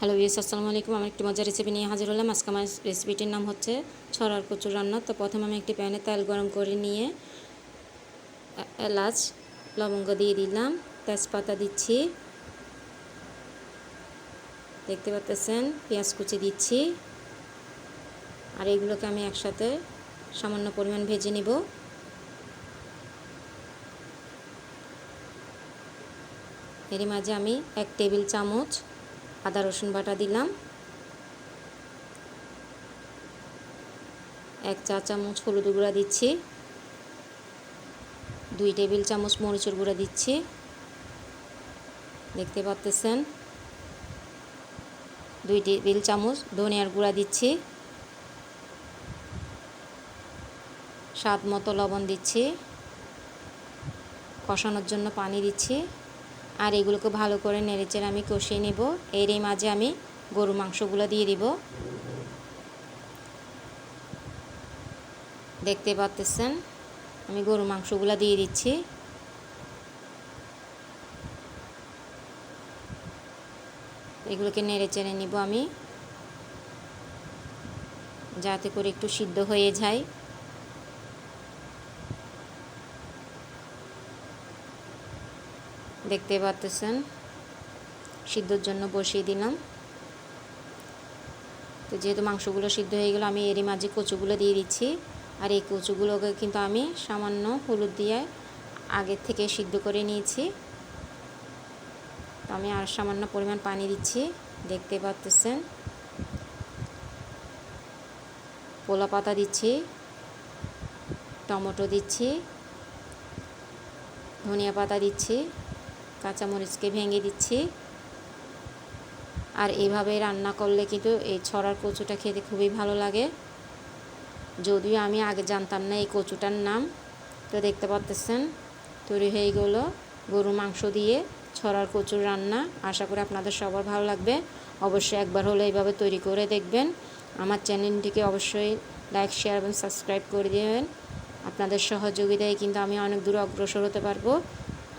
Hello yes আসসালামু আলাইকুম। আমি একটি মজার রেসিপি নিয়ে হাজির হলাম। আজকে আমার রেসিপিটির নাম হচ্ছে ছড়ার কচুর রান্না। তো প্রথমে আমি একটি প্যানে তেল গরম করে নিয়ে এলাচ, লবঙ্গ দিয়ে দিলাম। তেজপাতা দিচ্ছি। দেখতে পাচ্ছেন, পেঁয়াজ কুচি দিচ্ছি। আর এগুলোকে আমি একসাথে সামান্য পরিমাণ ভেজে নিব। এরই মাঝে আমি এক টেবিল চামচ আদা রসুন বাটা দিলাম। এক চা চামচ হলুদ গুঁড়া দিচ্ছি। দুই টেবিল চামচ মরিচের গুঁড়া দিচ্ছি। দেখতে পাচ্তেছেন দুই টেবিল চামচ ধনিয়ার গুঁড়া দিচ্ছি। স্বাদ মতো লবণ দিচ্ছি। কষানোর জন্য পানি দিচ্ছি। আর এগুলোকে ভালো করে নেড়েচেড়ে আমি কষিয়ে নেব। এরই মাঝে আমি গরু মাংসগুলো দিয়ে দিব। দেখতে পাচ্তেছেন আমি গরু মাংসগুলো দিয়ে দিচ্ছি। এগুলোকে নেড়ে চেড়ে নিব আমি। যাতে করে একটু সিদ্ধ হয়ে যায়। দেখতে পাচ্তেছেন সিদ্ধর জন্য বসিয়ে দিলাম। তো যেহেতু মাংসগুলো সিদ্ধ হয়ে গেলো, আমি এরই মাঝে কচুগুলো দিয়ে দিচ্ছি। আর এই কচুগুলোকে কিন্তু আমি সামান্য হলুদ দিয়ে আগের থেকে সিদ্ধ করে নিয়েছি। তো আমি আর সামান্য পরিমাণ পানি দিচ্ছি, দেখতে পাচ্তেছেন পোলা পাতা দিচ্ছি, টমেটো দিচ্ছি, ধনিয়া পাতা দিচ্ছি। কাঁচামরিচকে ভেঙে দিচ্ছি। আর এইভাবে রান্না করলে কিন্তু এই ছড়ার কচুটা খেতে খুবই ভালো লাগে। যদিও আমি আগে জানতাম না এই কচুটার নাম। তো দেখতে পাচ্তেছেন তৈরি হয়ে গেল গরু মাংস দিয়ে ছড়ার কচুর রান্না। আশা করি আপনাদের সবার ভালো লাগবে। অবশ্যই একবার হলে এইভাবে তৈরি করে দেখবেন। আমার চ্যানেলটিকে অবশ্যই লাইক, শেয়ার এবং সাবস্ক্রাইব করে দেবেন। আপনাদের সহযোগিতায় কিন্তু আমি অনেক দূর অগ্রসর হতে পারব।